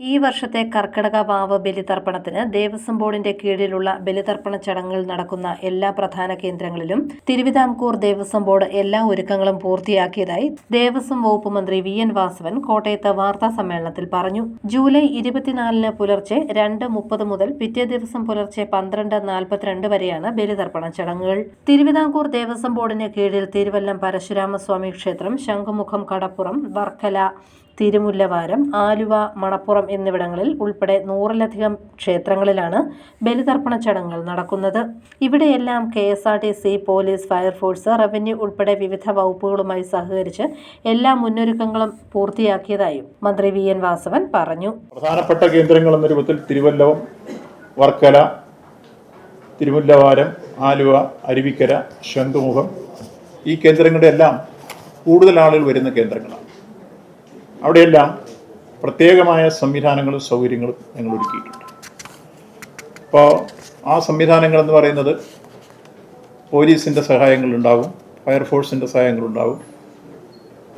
ഈ വർഷത്തെ കർക്കിടക വാവ് ബലിതർപ്പണത്തിന് ദേവസ്വം ബോർഡിന്റെ കീഴിലുള്ള ബലിതർപ്പണ ചടങ്ങുകൾ നടക്കുന്ന എല്ലാ പ്രധാന കേന്ദ്രങ്ങളിലും തിരുവിതാംകൂർ ദേവസ്വം ബോർഡ് എല്ലാ ഒരുക്കങ്ങളും പൂർത്തിയാക്കിയതായി ദേവസ്വം വകുപ്പ് മന്ത്രി വി എൻ വാസവൻ കോട്ടയത്ത് വാർത്താ സമ്മേളനത്തിൽ പറഞ്ഞു. ജൂലൈ ഇരുപത്തിനാലിന് പുലർച്ചെ രണ്ട് മുപ്പത് മുതൽ പിറ്റേ ദിവസം പുലർച്ചെ പന്ത്രണ്ട് നാൽപ്പത്തിരണ്ട് വരെയാണ് ബലിതർപ്പണ ചടങ്ങുകൾ. തിരുവിതാംകൂർ ദേവസ്വം ബോർഡിന് കീഴിൽ തിരുവല്ലം പരശുരാമസ്വാമി ക്ഷേത്രം ശംഖുമുഖം കടപ്പുറം വർക്കല തിരുമുല്ലവാരം ആലുവ മണപ്പുറം എന്നിവിടങ്ങളിൽ ഉൾപ്പെടെ നൂറിലധികം ക്ഷേത്രങ്ങളിലാണ് ബലിതർപ്പണ ചടങ്ങുകൾ നടക്കുന്നത്. ഇവിടെയെല്ലാം K S R T C police fire force revenue ഉൾപ്പെടെ വിവിധ വകുപ്പുകളുമായി സഹകരിച്ച് എല്ലാ മുന്നൊരുക്കങ്ങളും പൂർത്തിയാക്കിയതായും മന്ത്രി വി എൻ വാസവൻ പറഞ്ഞു. പ്രധാനപ്പെട്ട കേന്ദ്രങ്ങൾ എന്ന രൂപത്തിൽ തിരുവല്ലം വർക്കല തിരുമുല്ലവാരം ആലുവ അരുവിക്കര ശംഖുമുഖം ഈ കേന്ദ്രങ്ങളുടെ എല്ലാം കൂടുതൽ ആളുകൾ വരുന്ന കേന്ദ്രങ്ങളാണ്. അവിടെയെല്ലാം പ്രത്യേകമായ സംവിധാനങ്ങളും സൗകര്യങ്ങളും ഞങ്ങൾ ഒരുക്കിയിട്ടുണ്ട്. അപ്പോൾ ആ സംവിധാനങ്ങൾ എന്ന് പറയുന്നത് പോലീസിന്റെ സഹായങ്ങളുണ്ടാകും ഫയർഫോഴ്സിന്റെ സഹായങ്ങളുണ്ടാകും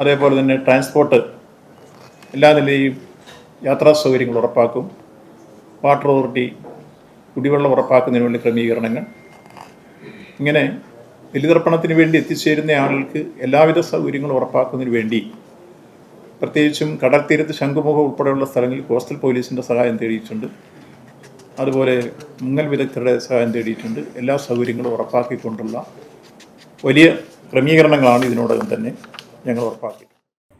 അതേപോലെ തന്നെ ട്രാൻസ്പോർട്ട് എല്ലാ നിലയും യാത്രാ സൗകര്യങ്ങൾ ഉറപ്പാക്കും. വാട്ടർ അതോറിറ്റി കുടിവെള്ളം ഉറപ്പാക്കുന്നതിന് വേണ്ടി ക്രമീകരണങ്ങൾ. ഇങ്ങനെ ബലിതർപ്പണത്തിന് വേണ്ടി എത്തിച്ചേരുന്ന ആളുകൾക്ക് എല്ലാവിധ സൗകര്യങ്ങളും ഉറപ്പാക്കുന്നതിന് വേണ്ടി പ്രത്യേകിച്ചും കടൽ തീരത്ത് ശംഖുമുഖം ഉൾപ്പെടെയുള്ള സ്ഥലങ്ങളിൽ കോസ്റ്റൽ പോലീസിന്റെ സഹായം തേടിയിട്ടുണ്ട്. അതുപോലെ മുങ്ങൽ വിദഗ്ധരുടെ സഹായം തേടിയിട്ടുണ്ട്. എല്ലാ സൗകര്യങ്ങളും ഉറപ്പാക്കിക്കൊണ്ടുള്ള വലിയ ക്രമീകരണങ്ങളാണ് ഇതിനോടകം തന്നെ ഞങ്ങൾ ഉറപ്പാക്കി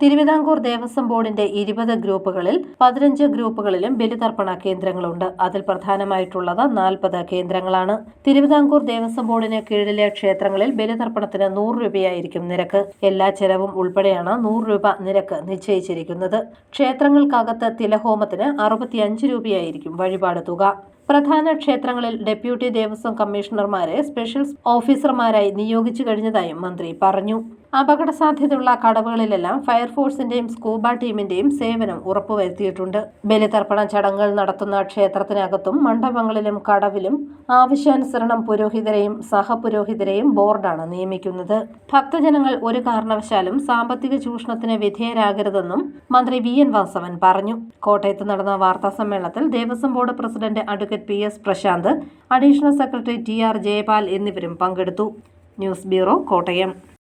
തിരുവിതാംകൂർ ദേവസ്വം ബോർഡിന്റെ ഇരുപത് ഗ്രൂപ്പുകളിൽ പതിനഞ്ച് ഗ്രൂപ്പുകളിലും ബലിതർപ്പണ കേന്ദ്രങ്ങളുണ്ട്. അതിൽ പ്രധാനമായിട്ടുള്ളത് നാൽപ്പത് കേന്ദ്രങ്ങളാണ്. തിരുവിതാംകൂർ ദേവസ്വം ബോർഡിന് കീഴിലെ ക്ഷേത്രങ്ങളിൽ ബലിതർപ്പണത്തിന് നൂറ് രൂപയായിരിക്കും നിരക്ക്. എല്ലാ ചെലവും ഉൾപ്പെടെയാണ് നൂറ് രൂപ നിരക്ക് നിശ്ചയിച്ചിരിക്കുന്നത്. ക്ഷേത്രങ്ങൾക്കകത്ത് തിലഹോമത്തിന് അറുപത്തിയഞ്ച് രൂപയായിരിക്കും വഴിപാട് തുക. പ്രധാന ക്ഷേത്രങ്ങളിൽ ഡെപ്യൂട്ടി ദേവസ്വം കമ്മീഷണർമാരെ സ്പെഷ്യൽ ഓഫീസർമാരായി നിയോഗിച്ചു കഴിഞ്ഞതായും മന്ത്രി പറഞ്ഞു. അപകട സാധ്യതയുള്ള കടവുകളിലെല്ലാം ഫയർഫോഴ്സിന്റെയും സ്കൂബ ടീമിന്റെയും സേവനം ഉറപ്പുവരുത്തിയിട്ടുണ്ട്. ബലിതർപ്പണ ചടങ്ങുകൾ നടത്തുന്ന ക്ഷേത്രത്തിനകത്തും മണ്ഡപങ്ങളിലും കടവിലും ആവശ്യാനുസരണം പുരോഹിതരെയും സഹപുരോഹിതരെയും ബോർഡാണ് നിയമിക്കുന്നത്. ഭക്തജനങ്ങൾ ഒരു കാരണവശാലും സാമ്പത്തിക ചൂഷണത്തിന് വിധേയരാകരുതെന്നും മന്ത്രി വി. എൻ. വാസവൻ പറഞ്ഞു. കോട്ടയത്ത് നടന്ന വാർത്താ സമ്മേളനത്തിൽ Devaswom board president advocate P. S. Prashanth additional secretary T. R. Jayapal എന്നിവരും പങ്കെടുത്തു. News bureau Kottayam.